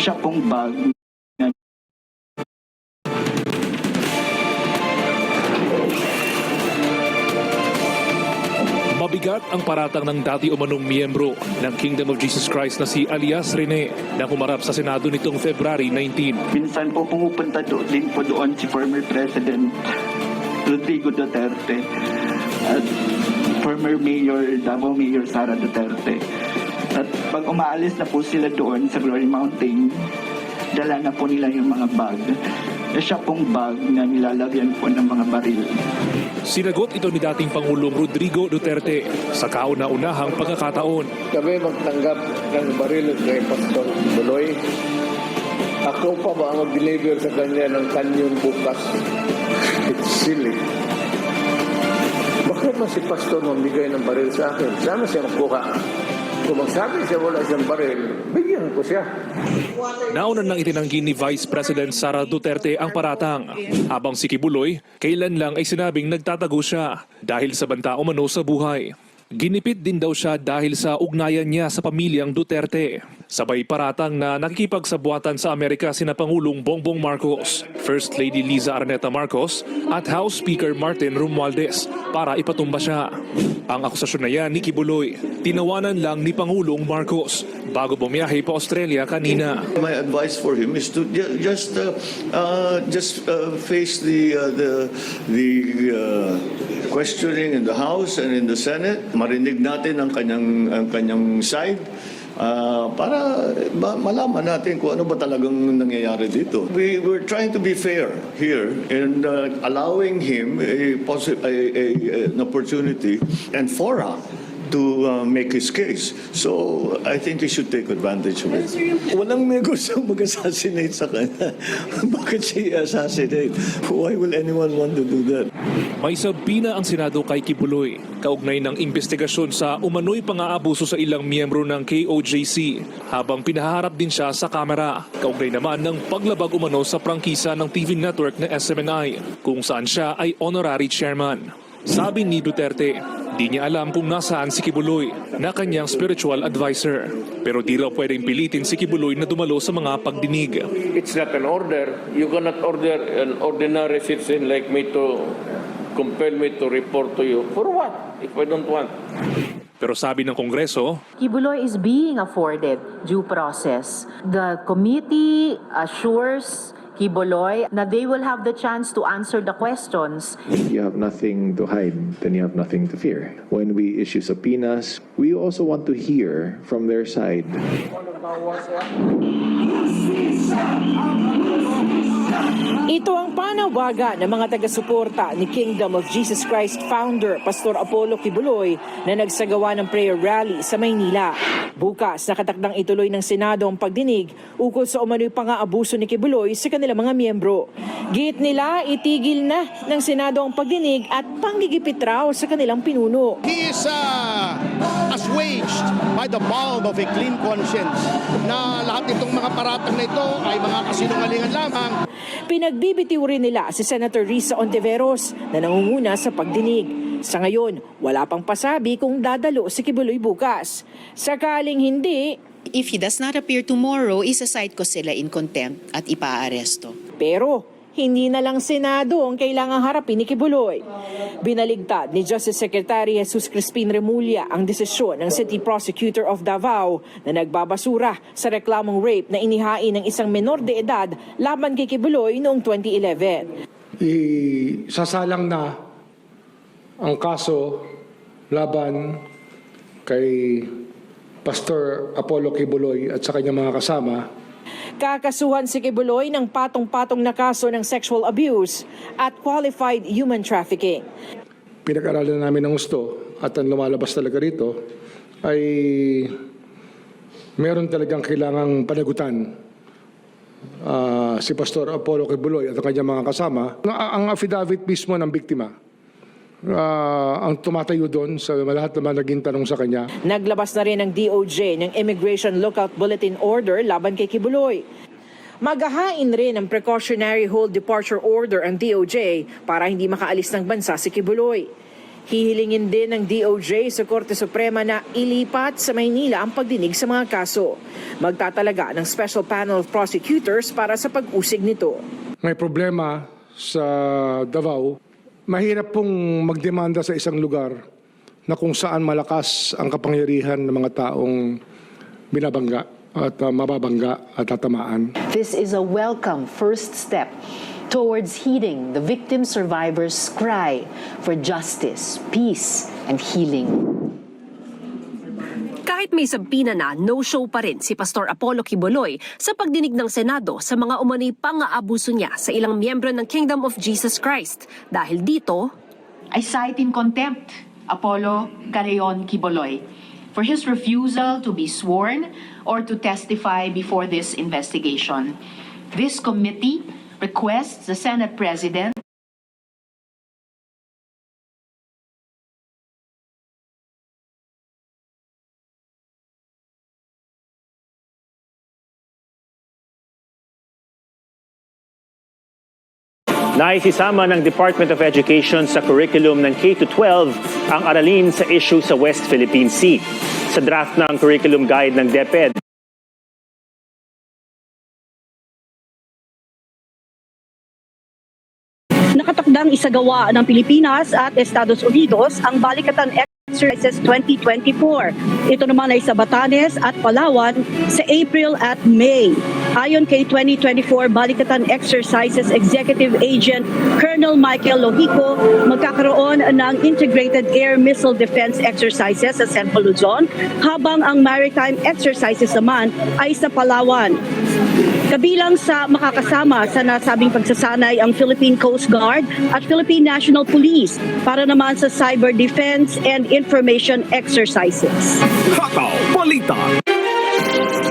siya pong bag na Mabigat ang paratang ng dati umanong miyembro ng Kingdom of Jesus Christ na si Alias Rene na humarap sa Senado nitong February 19. minsan po pumupunta doon din po doon si former President Rodrigo Duterte at former Mayor Davao Mayor Sara Duterte. Umaalis na po sila doon sa Glory Mountain, dala na po nila yung mga bag. Na siya pong bag na nilalagyan po ng mga baril. Sinagot ito ni dating Pangulong Rodrigo Duterte sa kauna-unahang pagkakataon. kami magtanggap ng baril kay Pastor Buloy. Ako pa ba ang mag-deliver sa kanya ng kanyon bukas? It's silly. Bakit man si Pastor mamigay ng baril sa akin? Sana siya magkuha. Kung magsabi siya wala siyang baril, bigyan ko siya. Nauna nang itinanggi ni Vice President Sara Duterte ang paratang. Habang si Kibuloy, kailan lang ay sinabing nagtatago siya dahil sa banta umano sa buhay. Ginipit din daw siya dahil sa ugnayan niya sa pamilyang Duterte. Sabay paratang na nakikipagsabuatan sa Amerika sina Pangulong Bongbong Marcos, First Lady Liza Arneta Marcos at House Speaker Martin Romualdez para ipatumba siya. Ang akusasyon na yan ni Kibuloy, tinawanan lang ni Pangulong Marcos bago bumiyahe pa Australia kanina. My advice for him is to ju- just uh, uh, just uh, face the uh, the the uh, questioning in the House and in the Senate. Marinig natin ang kanyang ang kanyang side. uh, para ma- malaman natin kung ano ba talagang nangyayari dito. We we're trying to be fair here in uh, allowing him a, possi- a, a, an opportunity and fora to uh, make his case. So I think he should take advantage of it. Walang may gustong mag-assassinate sa kanya. Bakit siya assassinate? Why will anyone want to do that? May sabina ang Senado kay Kibuloy, kaugnay ng investigasyon sa umano'y pang-aabuso sa ilang miyembro ng KOJC, habang pinaharap din siya sa kamera. Kaugnay naman ng paglabag umano sa prangkisa ng TV network na SMNI, kung saan siya ay honorary chairman. Sabi ni Duterte, di niya alam kung nasaan si Kibuloy na kanyang spiritual advisor. Pero di raw pwedeng pilitin si Kibuloy na dumalo sa mga pagdinig. It's not an order. You cannot order an ordinary citizen like me to compel me to report to you. For what? If I don't want. Pero sabi ng Kongreso, Kibuloy is being afforded due process. The committee assures Kibuloy na they will have the chance to answer the questions you have nothing to hide, then you have nothing to fear. When we issue subpoenas, we also want to hear from their side. Ito ang panawagan ng mga taga-suporta ni Kingdom of Jesus Christ founder Pastor Apollo Kibuloy na nagsagawa ng prayer rally sa Maynila. Bukas, nakatakdang ituloy ng Senado ang pagdinig ukol sa umano'y pang-aabuso ni Kibuloy sa kanilang mga miyembro. Git nila, itigil na ng Senado ang pagdinig at panggigipit raw sa kanilang pinuno. He is uh, assuaged by the balm of a clean conscience na lahat itong mga paratang na ito ay mga kasinungalingan lamang. Pinagbibitiw rin nila si Senator Risa Ontiveros na nangunguna sa pagdinig. Sa ngayon, wala pang pasabi kung dadalo si Kibuloy bukas. Sakaling hindi, If he does not appear tomorrow, isa-cite ko sila in contempt at ipaaresto. pero hindi na lang Senado ang kailangang harapin ni Kibuloy. Binaligtad ni Justice Secretary Jesus Crispin Remulla ang desisyon ng City Prosecutor of Davao na nagbabasura sa reklamong rape na inihain ng isang menor de edad laban kay Kibuloy noong 2011. isasalang na ang kaso laban kay Pastor Apollo Kibuloy at sa kanyang mga kasama Kakasuhan si Kibuloy ng patong-patong na kaso ng sexual abuse at qualified human trafficking. pinag-aralan namin ng gusto at ang lumalabas talaga rito ay meron talagang kailangang panagutan ah, si Pastor Apollo Kibuloy at ang kanyang mga kasama. Ang, ang affidavit mismo ng biktima ah, ang tumatayo doon sa lahat naman naging tanong sa kanya. Naglabas na rin ng DOJ ng Immigration Lookout Bulletin Order laban kay Kibuloy. Maghahain rin ng Precautionary Hold Departure Order ang DOJ para hindi makaalis ng bansa si Kibuloy. Hihilingin din ng DOJ sa Korte Suprema na ilipat sa Maynila ang pagdinig sa mga kaso. Magtatalaga ng Special Panel of Prosecutors para sa pag-usig nito. May problema sa Davao. Mahirap pong magdemanda sa isang lugar na kung saan malakas ang kapangyarihan ng mga taong binabangga at uh, mababangga at tatamaan. This is a welcome first step towards heeding the victim survivors' cry for justice, peace, and healing. Kahit may sampina na, no-show pa rin si Pastor Apollo Quiboloy sa pagdinig ng Senado sa mga umano'y pang-aabuso niya sa ilang miyembro ng Kingdom of Jesus Christ. Dahil dito, I cite in contempt Apollo Carayon Quiboloy for his refusal to be sworn or to testify before this investigation. This committee requests the Senate President Naisisama ng Department of Education sa curriculum ng K-12 ang aralin sa issue sa West Philippine Sea. Sa draft ng curriculum guide ng DepEd, nakatakdang isagawa ng Pilipinas at Estados Unidos ang Balikatan Exercises 2024. Ito naman ay sa Batanes at Palawan sa April at May. Ayon kay 2024 Balikatan Exercises Executive Agent Colonel Michael Lohico, magkakaroon ng Integrated Air Missile Defense Exercises sa Central Luzon, habang ang Maritime Exercises naman ay sa Palawan. Kabilang sa makakasama sa nasabing pagsasanay ang Philippine Coast Guard at Philippine National Police para naman sa cyber defense and information exercises. Kakao Balita!